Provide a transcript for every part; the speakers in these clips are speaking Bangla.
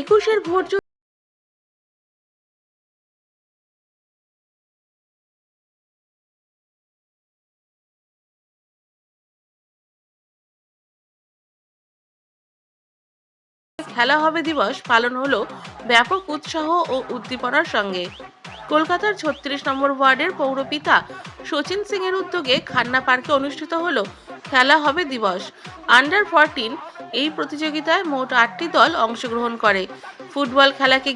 একুশের ভোট খেলা হবে দিবস পালন হলো ব্যাপক উৎসাহ ও উদ্দীপনার সঙ্গে। কলকাতার ছত্রিশ নম্বর ওয়ার্ডের পৌরপিতা সচিন সিং এর উদ্যোগে খান্না পার্কে অনুষ্ঠিত হলো খেলা হবে দিবস। আন্ডার ফরটিন এই প্রতিযোগিতায় মোট আটটি দল অংশগ্রহণ করে। ফুটবল খেলাকে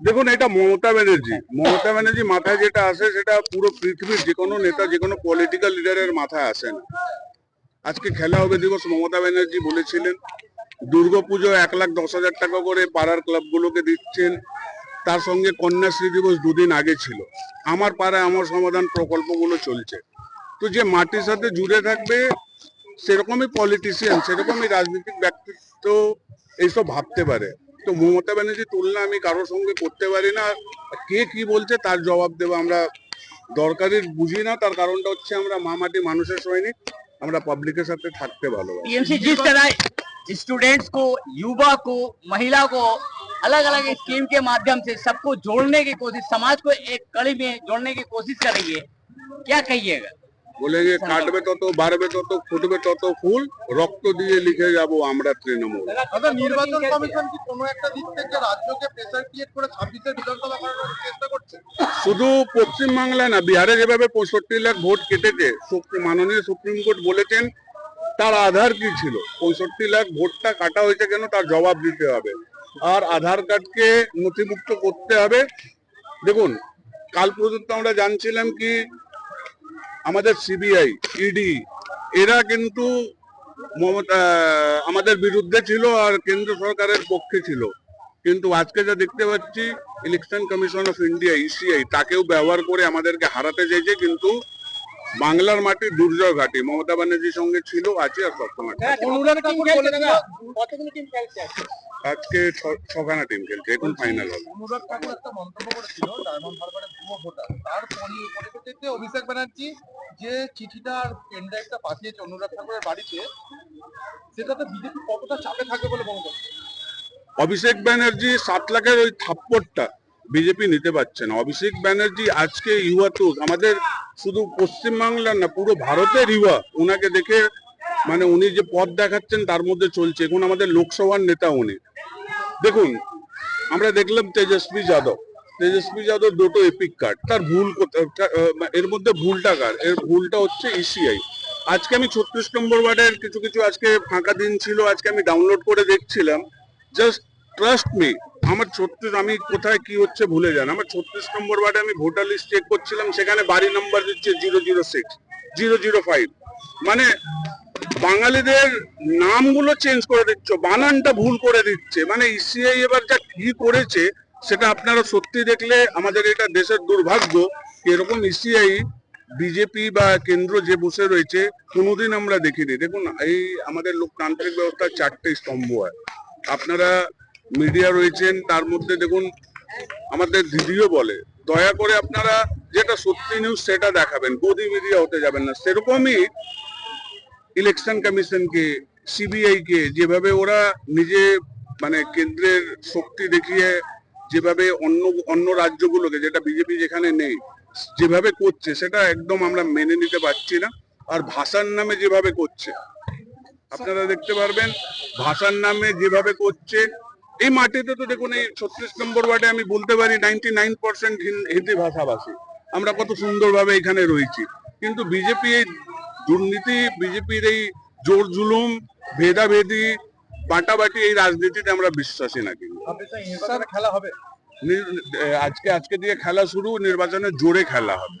দেখুন, এটা মমতা ব্যানার্জি। মমতা ব্যানার্জি মাথায় যেটা আসে, সেটা পুরো পৃথিবীর যে কোনো নেতা, যে কোনো পলিটিক্যাল লিডারের মাথায় আসে না। আজকে খেলা হবে দিবস, মমতা ব্যানার্জি বলেছিলেন দুর্গাপুজো এক লাখ দশ হাজার টাকা করে পাড়ার ক্লাবগুলোকে দিচ্ছেন। তার সঙ্গে কন্যাশ্রী দিবস দুদিন আগে ছিল। আমার পাড়ায় আমার সমাধান প্রকল্পগুলো চলছে। তো যে মাটির সাথে জুড়ে থাকবে, সেরকমই পলিটিশিয়ান সেরকমই রাজনৈতিক ব্যক্তিত্ব, এইসব ভাবতে পারে। তো মমতা ব্যানার্জি তুলনা আমি কারোর সঙ্গে করতে পারি না কে কি বলছে তার জবাব দেবো আমরা দরকারি বুঝি না তার কারণটা হচ্ছে আমরা মা মাটি মানুষের সৈনিক আমরা পাবলিকের সাথে থাকতে ভালোবাসি टीएमसी जिस तरह स्टूडेंट्स को युवा को महिला को अलग अलग स्कीम के माध्यम से सबको जोड़ने की कोशिश समाज को एक कड़ी में जोड़ने की कोशिश कर रही है क्या कहिएगा বলেঙ্গে কাটবে তত বাড়বে তত ফুটবে তত ফুল রক্ত দিয়ে লিখে যাব আমরা তৃণমূল। দাদা নির্বাচন কমিশন কি কোনো একটা দিক থেকে রাজ্যকে প্রেসার ক্রিয়েট করে ছাব্বিশের বিধানসভা করানোর চেষ্টা করছে? শুধু পশ্চিম বাংলা না বিহারে যেভাবে পঁয়ষট্টি লাখ ভোট কেটেছে মাননীয় সুপ্রিম কোর্ট বলেছেন তার আধার কি ছিল? পঁয়ষট্টি লাখ ভোটটা কাটা হয়েছে কেন? তার জবাব দিতে হবে। আর আধার কার্ডকে নথিভুক্ত করতে হবে। দেখুন কাল পর্যন্ত আমরা জানছিলাম কি আমাদের সিবিআই ইডি এরা কিন্তু মমতা আমাদের বিরুদ্ধে ছিল আর কেন্দ্র সরকারের পক্ষে ছিল। কিন্তু আজকে যা দেখতে পাচ্ছি election commission of India ECI তাকেও ব্যবহার করে আমাদেরকে হারাতে চাইছে কিন্তু বাংলার মাটি দুর্জয় ঘাটি। মমতা ব্যানার্জির সঙ্গে ছিল আছে আর সবসময়। আজকে ছখানা টিম খেলছে এখন ফাইনাল হবে। অনুরাগ ঠাকুর একটা মন্তব্য করেছিল ডায়মন্ড হারবারের ভুয়ো ভোটার। তার পরি- পরিপ্রেক্ষিতে অভিষেক ব্যানার্জি যে চিঠিটা আর পেনড্রাইভটা পাঠিয়েছে অনুরাগ ঠাকুরের বাড়িতে সেটাতে বিজেপি কতটা চাপে থাকবে বলে মনে করছে অভিষেক ব্যানার্জি সাত লাখের ওই থাপ্পড়টা বিজেপি নিতে পারছে না। অভিষেক ব্যানার্জি আজকে ইউয়া তো আমাদের শুধু পশ্চিমবাংলার না পুরো ভারতের ইউয়া। ওনাকে দেখে মানে উনি যে পথ দেখাচ্ছেন তার মধ্যে চলছে। এখন আমাদের লোকসভার নেতা উনি। দেখুন, আমরা দেখলাম তেজস্বী যাদব। তেজস্বী যাদব দুটো এপিক কার্ড তার ভুল এর মধ্যে ভুলটা কার? এর ভুলটা হচ্ছে ইসিআই আজকে আমি ছত্রিশ নম্বর ওয়ার্ডের কিছু কিছু আজকে ফাঁকা দিন ছিল, আজকে আমি ডাউনলোড করে দেখছিলাম। জাস্ট ট্রাস্ট মি আমার ছত্রিশ, আমি কোথায় কি হচ্ছে ভুলে যান। আমার ছত্রিশ নম্বর ওয়ার্ডে আমি ভোটার লিস্ট চেক করছিলাম, সেখানে বাড়ি নাম্বার দিচ্ছে zero zero six zero zero five মানে বাঙালিদের নামগুলো চেঞ্জ করে দিচ্ছ, বানানটা ভুল করে দিচ্ছে। মানে ইসিআই এবার যা কি করেছে, সেটা আপনারা সত্যি দেখলে আমাদের এটা দেশের দুর্ভাগ্য এরকম ইসিআই বিজেপি বা কেন্দ্র যে বসে রয়েছে, কোনোদিন আমরা দেখিনি। দেখুন, এই আমাদের লোকতান্ত্রিক ব্যবস্থার চারটে স্তম্ভ হয় আপনারা মিডিয়া রয়েছেন, তার মধ্যে দেখুন, আমাদের দিদিও বলে, দয়া করে আপনারা যেটা সত্যি নিউজ সেটা দেখাবেন। গদি মিডিয়া হতে যাবেন না। সেরকমই ইলেকশন কমিশনকে সিবিআই কে, যেভাবে ওরা নিজে মানে কেন্দ্রের শক্তি দেখিয়ে যেভাবে অন্য অন্য রাজ্যগুলোকে, যেটা বিজেপি যেখানে নেই, যেভাবে করছে, সেটা একদম আমরা মেনে নিতে পারছি না। আর ভাষার নামে যেভাবে করছে, আপনারা দেখতে পারবেন, ভাষার নামে যেভাবে করছে, এই মাটিতে তো দেখুন, এই ছত্রিশ নম্বর ওয়ার্ডে আমি বলতে পারি নাইনটি নাইন পার্সেন্ট হিন্দি ভাষাভাষী। আমরা কত সুন্দরভাবে এখানে রয়েছি। কিন্তু বিজেপি এই দুর্নীতি বিজেপির এই জোর জুলুম ভেদাভেদি বাটাবাটি এই রাজনীতিতে আমরা বিশ্বাসী না কিন্তু। খেলা হবে। আজকে আজকে দিয়ে খেলা শুরু নির্বাচনে জোরে খেলা হবে।